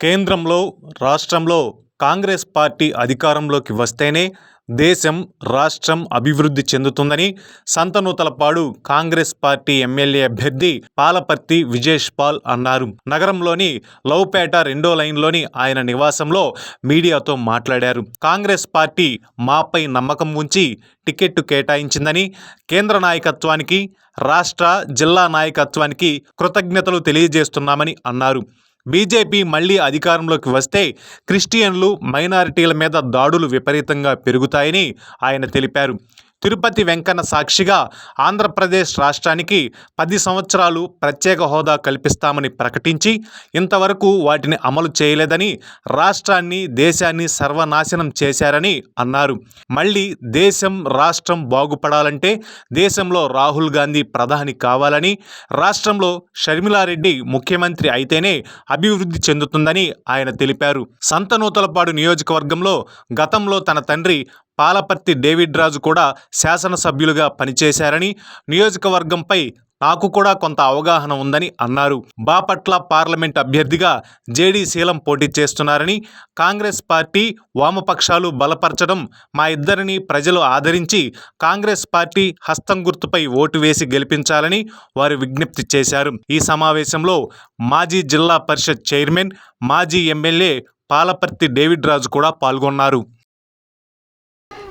కేంద్రంలో రాష్ట్రంలో కాంగ్రెస్ పార్టీ అధికారంలోకి వస్తేనే దేశం రాష్ట్రం అభివృద్ధి చెందుతుందని సంతనూతలపాడు కాంగ్రెస్ పార్టీ ఎమ్మెల్యే అభ్యర్థి పాలపర్తి విజేష్ పాల్ అన్నారు. నగరంలోని లవ్పేట రెండో లైన్లోని ఆయన నివాసంలో మీడియాతో మాట్లాడారు. కాంగ్రెస్ పార్టీ మాపై నమ్మకం ఉంచి టికెట్టు కేటాయించిందని కేంద్ర నాయకత్వానికి రాష్ట్ర జిల్లా నాయకత్వానికి కృతజ్ఞతలు తెలియజేస్తున్నామని అన్నారు. బీజేపీ మళ్ళీ అధికారంలోకి వస్తే క్రిస్టియన్లు మైనారిటీల మీద దాడులు విపరీతంగా పెరుగుతాయని ఆయన తెలిపారు. తిరుపతి వెంకన్న సాక్షిగా ఆంధ్రప్రదేశ్ రాష్ట్రానికి పది సంవత్సరాలు ప్రత్యేక హోదా కల్పిస్తామని ప్రకటించి ఇంతవరకు వాటిని అమలు చేయలేదని రాష్ట్రాన్ని దేశాన్ని సర్వనాశనం చేశారని అన్నారు. మళ్ళీ దేశం రాష్ట్రం బాగుపడాలంటే దేశంలో రాహుల్ గాంధీ ప్రధాని కావాలని రాష్ట్రంలో షర్మిలారెడ్డి ముఖ్యమంత్రి అయితేనే అభివృద్ధి చెందుతుందని ఆయన తెలిపారు. సంతనూతలపాడు నియోజకవర్గంలో గతంలో తన తండ్రి పాలపర్తి డేవిడ్ రాజు కూడా శాసనసభ్యులుగా పనిచేశారని నియోజకవర్గంపై నాకు కూడా కొంత అవగాహన ఉందని అన్నారు. బాపట్ల పార్లమెంట్ అభ్యర్థిగా జేడీ శీలం పోటీ చేస్తున్నారని కాంగ్రెస్ పార్టీ వామపక్షాలు బలపరచడం మా ఇద్దరిని ప్రజలు ఆదరించి కాంగ్రెస్ పార్టీ హస్తం గుర్తుపై ఓటు వేసి గెలిపించాలని వారు విజ్ఞప్తి చేశారు. ఈ సమావేశంలో మాజీ జిల్లా పరిషత్ చైర్మన్ మాజీ ఎమ్మెల్యే పాలపర్తి డేవిడ్ రాజు కూడా పాల్గొన్నారు.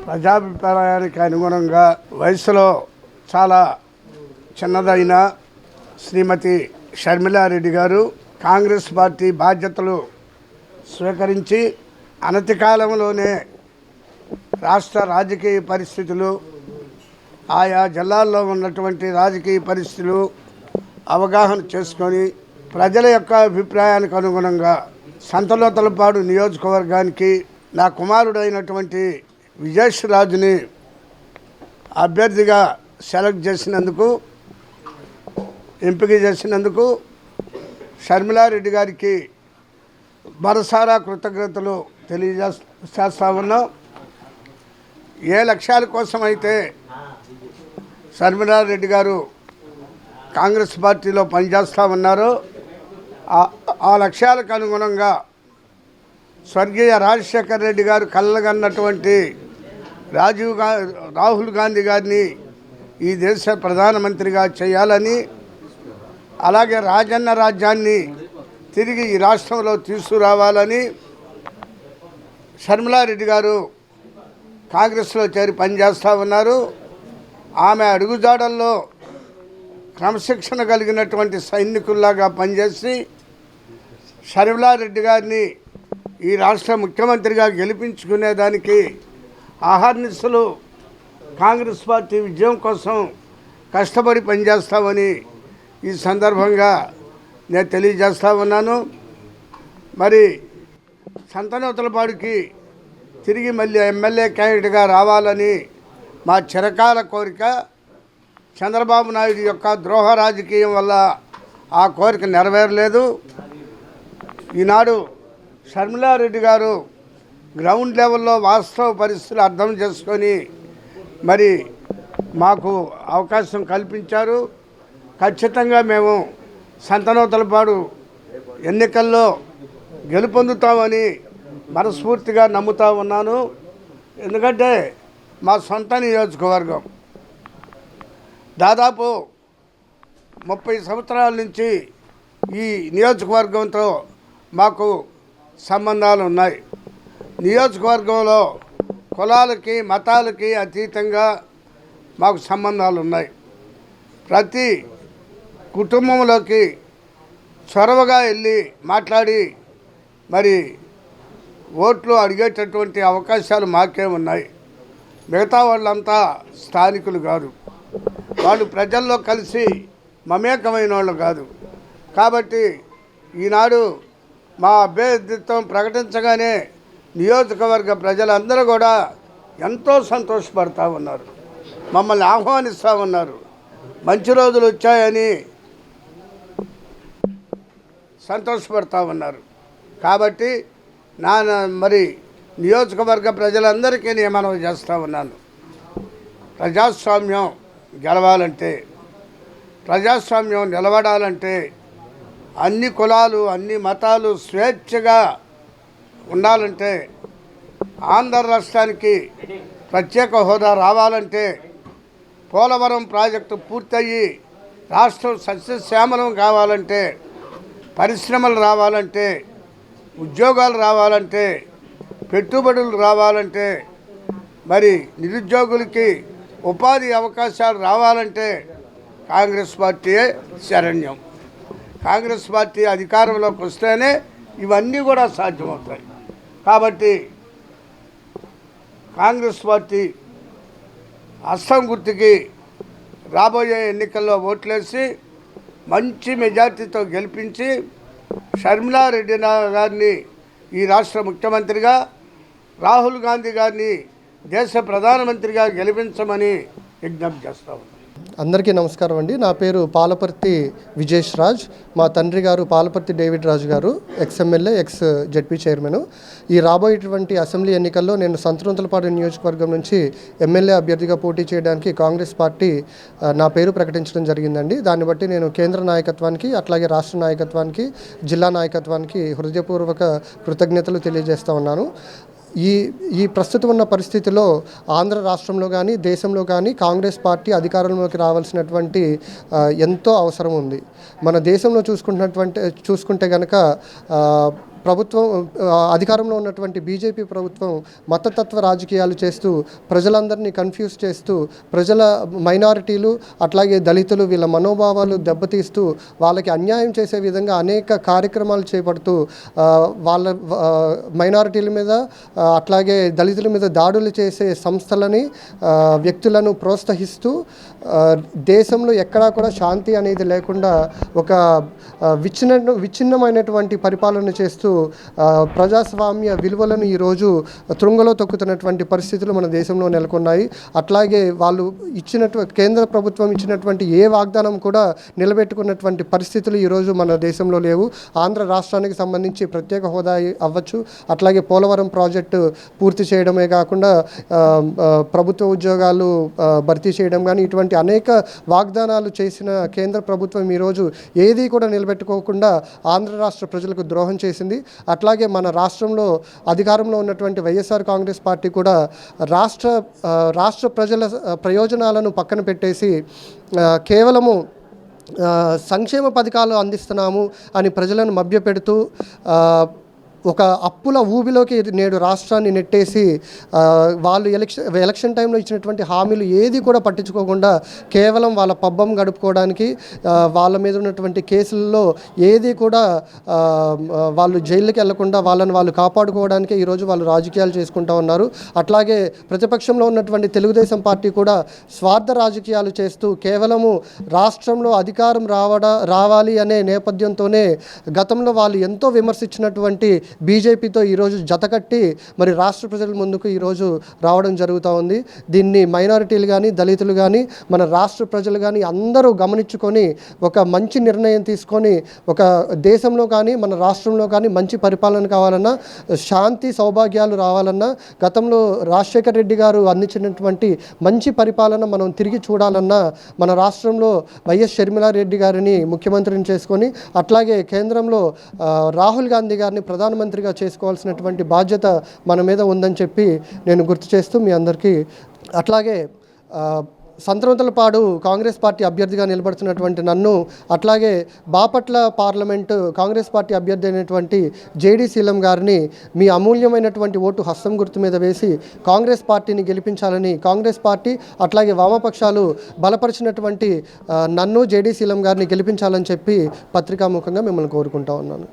ప్రజాభిప్రాయానికి అనుగుణంగా వయసులో చాలా చిన్నదైన శ్రీమతి షర్మిలారెడ్డి గారు కాంగ్రెస్ పార్టీ బాధ్యతలు స్వీకరించి అనతి కాలంలోనే రాష్ట్ర రాజకీయ పరిస్థితులు ఆయా జిల్లాల్లో ఉన్నటువంటి రాజకీయ పరిస్థితులు అవగాహన చేసుకొని ప్రజల యొక్క అభిప్రాయానికి అనుగుణంగా సంతలోతలపాడు నియోజకవర్గానికి నా కుమారుడైనటువంటి విజేష్ రాజుని అభ్యర్థిగా సెలెక్ట్ చేసినందుకు ఎంపిక చేసినందుకు షర్మిలారెడ్డి గారికి మనసారా కృతజ్ఞతలు తెలియజేస్తా ఉన్నాం. ఏ లక్ష్యాల కోసం అయితే షర్మిలారెడ్డి గారు కాంగ్రెస్ పార్టీలో పనిచేస్తూ ఉన్నారో ఆ- ఆ లక్ష్యాలకు అనుగుణంగా స్వర్గీయ రాజశేఖర్ రెడ్డి గారు కళ్ళగన్నటువంటి రాజీవ్గా రాహుల్ గాంధీ గారిని ఈ దేశ ప్రధానమంత్రిగా చేయాలని అలాగే రాజన్న రాజ్యాన్ని తిరిగి ఈ రాష్ట్రంలో తీసుకురావాలని షర్మిలారెడ్డి గారు కాంగ్రెస్లో చేరి పనిచేస్తూ ఉన్నారు. ఆమె అడుగుజాడల్లో క్రమశిక్షణ కలిగినటువంటి సైనికుల్లాగా పనిచేసి షర్మిలారెడ్డి గారిని ఈ రాష్ట్ర ముఖ్యమంత్రిగా గెలిపించుకునేదానికి ఆహర్నిశలు కాంగ్రెస్ పార్టీ విజయం కోసం కష్టపడి పనిచేస్తామని ఈ సందర్భంగా నేను తెలియజేస్తా ఉన్నాను. మరి సంతనూతలపాడికి తిరిగి మళ్ళీ ఎమ్మెల్యే క్యాండిడేట్గా రావాలని మా చిరకాల కోరిక. చంద్రబాబు నాయుడు యొక్క ద్రోహ రాజకీయం వల్ల ఆ కోరిక నెరవేరలేదు. ఈనాడు షర్మిలారెడ్డి గారు గ్రౌండ్ లెవెల్లో వాస్తవ పరిస్థితులు అర్థం చేసుకొని మరి మాకు అవకాశం కల్పించారు. ఖచ్చితంగా మేము సంతనోతలపాడు ఎన్నికల్లో గెలుపొందుతామని మనస్ఫూర్తిగా నమ్ముతా ఉన్నాను. ఎందుకంటే మా సొంత నియోజకవర్గం. దాదాపు ముప్పై సంవత్సరాల నుంచి ఈ నియోజకవర్గంతో మాకు సంబంధాలు ఉన్నాయి. నియోజకవర్గంలో కులాలకి మతాలకి అతీతంగా మాకు సంబంధాలు ఉన్నాయి ప్రతి కుటుంబంలోకి చొరవగా వెళ్ళి మాట్లాడి మరి ఓట్లు అడిగేటటువంటి అవకాశాలు మాకే ఉన్నాయి. మిగతా వాళ్ళంతా స్థానికులు కాదు. వాళ్ళు ప్రజల్లో కలిసి మమేకమైన వాళ్ళు కాదు. కాబట్టి ఈనాడు మా అభ్యర్థిత్వం ప్రకటించగానే నియోజకవర్గ ప్రజలందరూ కూడా ఎంతో సంతోషపడతా ఉన్నారు. మమ్మల్ని ఆహ్వానిస్తూ ఉన్నారు. మంచి రోజులు వచ్చాయని సంతోషపడతా ఉన్నారు. కాబట్టి నా మరి నియోజకవర్గ ప్రజలందరికీ నేను చేస్తూ ఉన్నాను. ప్రజాస్వామ్యం గెలవాలంటే ప్రజాస్వామ్యం నిలబడాలంటే అన్ని కులాలు అన్ని మతాలు స్వేచ్ఛగా ఉండాలంటే ఆంధ్ర రాష్ట్రానికి ప్రత్యేక హోదా రావాలంటే పోలవరం ప్రాజెక్టు పూర్తయ్యి రాష్ట్రం సస్యశ్యామలం కావాలంటే పరిశ్రమలు రావాలంటే ఉద్యోగాలు రావాలంటే పెట్టుబడులు రావాలంటే మరి నిరుద్యోగులకి ఉపాధి అవకాశాలు రావాలంటే కాంగ్రెస్ పార్టీయే శరణ్యం. కాంగ్రెస్ పార్టీ అధికారంలోకి వస్తేనే ఇవన్నీ కూడా సాధ్యమవుతాయి. కాబట్టి కాంగ్రెస్ పార్టీ అస్సాం గుర్తుకి రాబోయే ఎన్నికల్లో ఓట్లేసి మంచి మెజార్టీతో గెలిపించి షర్మిలారెడ్డి గారిని ఈ రాష్ట్ర ముఖ్యమంత్రిగా రాహుల్ గాంధీ గారిని దేశ ప్రధానమంత్రిగా గెలిపించమని విజ్ఞప్తి చేస్తా అందరికీ నమస్కారం అండి. నా పేరు పాలపర్తి విజేష్ రాజ్. మా తండ్రి గారు Palaparthi David Raju garu ex MLA ex ZP chairman. ఈ రాబోయేటువంటి అసెంబ్లీ ఎన్నికల్లో నేను సంతనూతలపాడు నియోజకవర్గం నుంచి ఎమ్మెల్యే అభ్యర్థిగా పోటీ చేయడానికి కాంగ్రెస్ పార్టీ నా పేరు ప్రకటించడం జరిగిందండి. దాన్ని బట్టి నేను కేంద్ర నాయకత్వానికి అట్లాగే రాష్ట్ర నాయకత్వానికి జిల్లా నాయకత్వానికి హృదయపూర్వక కృతజ్ఞతలు తెలియజేస్తా ఉన్నాను. ఈ ఈ ప్రస్తుతం ఉన్న పరిస్థితిలో ఆంధ్ర రాష్ట్రంలో కానీ దేశంలో కానీ కాంగ్రెస్ పార్టీ అధికారంలోకి రావాల్సినటువంటి ఎంతో అవసరం ఉంది. మన దేశంలో చూసుకుంటున్నటువంటి చూసుకుంటే కనుక ప్రభుత్వం అధికారంలో ఉన్నటువంటి బీజేపీ ప్రభుత్వం మతతత్వ రాజకీయాలు చేస్తూ ప్రజలందరినీ కన్ఫ్యూజ్ చేస్తూ ప్రజల మైనారిటీలు అట్లాగే దళితులు వీళ్ళ మనోభావాలు దెబ్బతీస్తూ వాళ్ళకి అన్యాయం చేసే విధంగా అనేక కార్యక్రమాలు చేపడుతూ వాళ్ళ మైనారిటీల మీద అట్లాగే దళితుల మీద దాడులు చేసే సంస్థలని వ్యక్తులను ప్రోత్సహిస్తూ దేశంలో ఎక్కడా కూడా శాంతి అనేది లేకుండా ఒక విచ్ఛిన్న విచ్ఛిన్నమైనటువంటి పరిపాలన చేస్తూ ప్రజాస్వామ్య విలువలను ఈరోజు తృంగలో తొక్కుతున్నటువంటి పరిస్థితులు మన దేశంలో నెలకొన్నాయి. అట్లాగే వాళ్ళు ఇచ్చినటువంటి కేంద్ర ప్రభుత్వం ఇచ్చినటువంటి ఏ వాగ్దానం కూడా నిలబెట్టుకున్నటువంటి పరిస్థితులు ఈరోజు మన దేశంలో లేవు. ఆంధ్ర రాష్ట్రానికి సంబంధించి ప్రత్యేక హోదా అవ్వచ్చు. అట్లాగే పోలవరం ప్రాజెక్టు పూర్తి చేయడమే కాకుండా ప్రభుత్వ ఉద్యోగాలు భర్తీ చేయడం కానీ ఇటువంటి అనేక వాగ్దానాలు చేసిన కేంద్ర ప్రభుత్వం ఈరోజు ఏది కూడా నిలబెట్టుకోకుండా ఆంధ్ర రాష్ట్ర ప్రజలకు ద్రోహం చేసింది. అట్లాగే మన రాష్ట్రంలో అధికారంలో ఉన్నటువంటి వైఎస్ఆర్ కాంగ్రెస్ పార్టీ కూడా రాష్ట్ర రాష్ట్ర ప్రజల ప్రయోజనాలను పక్కన పెట్టేసి కేవలము సంక్షేమ పథకాలు అందిస్తున్నాము అని ప్రజలను మభ్యపెడుతూ ఒక అప్పుల ఊబిలోకి నేడు రాష్ట్రాన్ని నెట్టేసి వాళ్ళు ఎలక్షన్ ఎలక్షన్ టైంలో ఇచ్చినటువంటి హామీలు ఏది కూడా పట్టించుకోకుండా కేవలం వాళ్ళ పబ్బం గడుపుకోవడానికి వాళ్ళ మీద ఉన్నటువంటి కేసుల్లో ఏది కూడా వాళ్ళు జైలుకి వెళ్ళకుండా వాళ్ళని వాళ్ళు కాపాడుకోవడానికి ఈరోజు వాళ్ళు రాజకీయాలు చేసుకుంటా ఉన్నారు. అట్లాగే ప్రతిపక్షంలో ఉన్నటువంటి తెలుగుదేశం పార్టీ కూడా స్వార్థ రాజకీయాలు చేస్తూ కేవలము రాష్ట్రంలో అధికారం రావడ రావాలి అనే నేపథ్యంతోనే గతంలో వాళ్ళు ఎంతో విమర్శించినటువంటి బీజేపీతో ఈరోజు జతకట్టి మరి రాష్ట్ర ప్రజల ముందుకు ఈరోజు రావడం జరుగుతూ ఉంది. దీన్ని మైనారిటీలు కానీ దళితులు కానీ మన రాష్ట్ర ప్రజలు కానీ అందరూ గమనించుకొని ఒక మంచి నిర్ణయం తీసుకొని ఒక దేశంలో కానీ మన రాష్ట్రంలో కానీ మంచి పరిపాలన కావాలన్నా శాంతి సౌభాగ్యాలు రావాలన్నా గతంలో రాజశేఖర రెడ్డి గారు అందించినటువంటి మంచి పరిపాలన మనం తిరిగి చూడాలన్నా మన రాష్ట్రంలో వైఎస్ షర్మిలారెడ్డి గారిని ముఖ్యమంత్రిని చేసుకొని అట్లాగే కేంద్రంలో రాహుల్ గాంధీ గారిని ప్రధానమంత్రిగా చేసుకోవాల్సినటువంటి బాధ్యత మన మీద ఉందని చెప్పి నేను గుర్తు చేస్తూ మీ అందరికీ అట్లాగే ఆ, పాడు కాంగ్రెస్ పార్టీ అభ్యర్థిగా నిలబడుతున్నటువంటి నన్ను అట్లాగే బాపట్ల పార్లమెంటు కాంగ్రెస్ పార్టీ అభ్యర్థి అయినటువంటి జేడీ శీలం గారిని మీ అమూల్యమైనటువంటి ఓటు హస్తం గుర్తు మీద వేసి కాంగ్రెస్ పార్టీని గెలిపించాలని కాంగ్రెస్ పార్టీ అట్లాగే వామపక్షాలు బలపరిచినటువంటి నన్ను జేడీ శీలం గారిని గెలిపించాలని చెప్పి పత్రికాముఖంగా మిమ్మల్ని కోరుకుంటా ఉన్నాను.